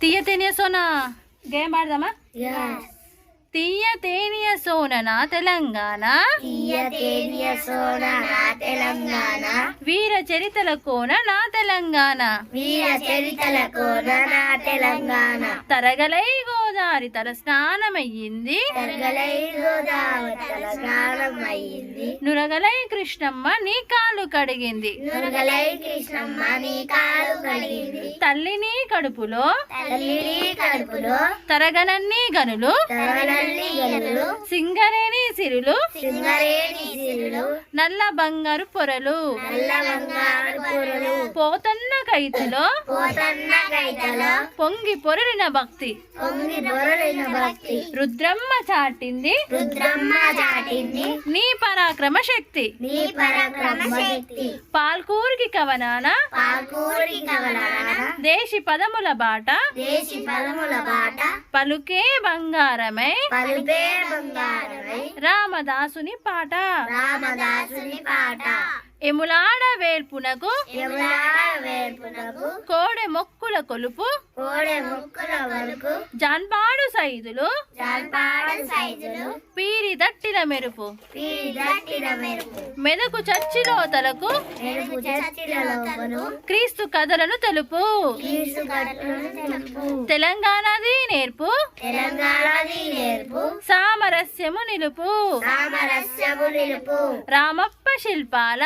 తీయ తేనియ సోనా? గేమ్ ఆడదామా. తీయ తేనియ సోనన తెలంగాణ? తెలంగాణ. వీర చరితల కోన నా తెలంగాణ. వీర చరితల కోన నా తెలంగాణ. తరగలై గోదారి తల స్నానమయ్యింది. గోదావరి నురగలై కృష్ణమ్మ నీ కాలు కడిగింది. తల్లిని కడుపులో. కడుపులో. తరగనన్ని గనులు. సింగరేణి సిరులు. సింగరేణి సిరులు. నల్ల బంగారు పొరలు. నల్ల బంగారు పొరలు. పోతన్న కైతులో పొంగి పొరలిన భక్తి. పొంగి బొరలిన భక్తి. రుద్రమ్మ చాటింది. రుద్రమ్మ చాటింది. నీ పరాక్రమ శక్తి. నీ పరక్రమ శక్తి. పాల్కూరికి కవనాన. పాల్కూరి కవలాన దేశి పదముల బాట. దేశి పదముల బాట. పలుకే బంగారమై. పలుపే బంగారమై. రామదాసుని పాట. రామదాసుని పాట. ఎములాడ వేల్పునకు కోడె మొక్కుల కొలుపు కోడె ముక్కుల వరకు జాన్పాడు సైజులు పీరి మెరుపు దట్టిన మెరుపు మెదకు మెరుపు చచ్చిల లోపను క్రీస్తు కథలను తెలుపు కీసు కట్టును తెలుపు తెలంగాణది నేర్పు తెలంగాణది నేర్పు సామరస్యము నిలుపు సామరస్యము నిలుపు రామప్ప శిల్పాల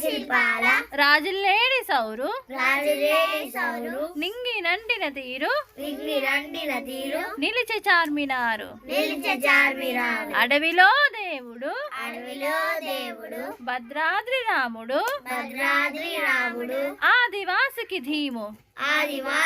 శిల్పాల రాజుల్లేడి సౌరు? రాజులేని సౌరు. నింగి నంటిన తీరు? విగ్ని రండిన తీరు. నిలిచి చార్మినారు? నిలిచే చార్మిరాలు అడవిలో దేవుడు? అడవిలో దేవుడు. భద్రాద్రి రాముడు? భద్రాద్రి రాముడు. ఆదివాసికి ధీము? ఆదివా